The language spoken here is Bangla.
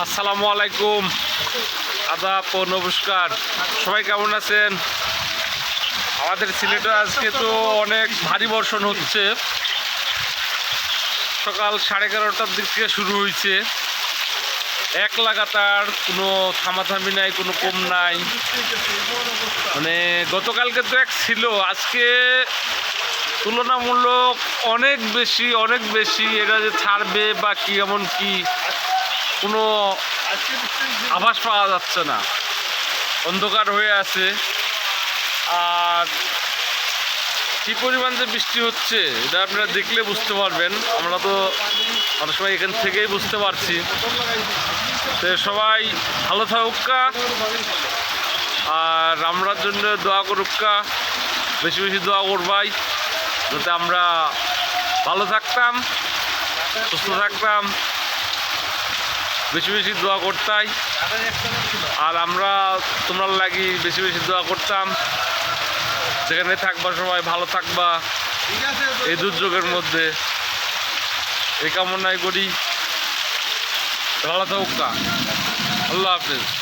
আসসালামু আলাইকুম। আদাব ও নমস্কার। সবাই কেমন আছেন? আমাদের সিলেটে আজকে তো অনেক ভারী বর্ষণ হচ্ছে। সকাল সাড়ে এগারোটার দিক থেকে শুরু হয়েছে। এক লাগাতার কোনো থামাথামি নাই, কোনো কম নাই। মানে গতকালকে তো এক ছিল, আজকে তুলনামূলক অনেক বেশি অনেক বেশি। এটা যে ছাড়বে বা কি, এমন কি? কোনো আভাস পাওয়া যাচ্ছে না। অন্ধকার হয়ে আছে। আর কী পরিমাণ যে বৃষ্টি হচ্ছে, এটা আপনারা দেখলে বুঝতে পারবেন। আমরা তো অনেক সময় এখান থেকেই বুঝতে পারছি। তো সবাই ভালো থাকুকা আর আমরার জন্য দোয়া করুকা বেশি বেশি দোয়া করবাই যাতে আমরা ভালো থাকতাম, সুস্থ থাকতাম। বেশি বেশি দোয়া করতাই। আর আমরা, তোমরা লাগি বেশি বেশি দোয়া করতাম। যেখানে থাকবা সবাই ভালো থাকবা। এই দুর্যোগের মধ্যে। এই কামনাই করি। ভালো থাকুক আল্লাহ হাফেজ।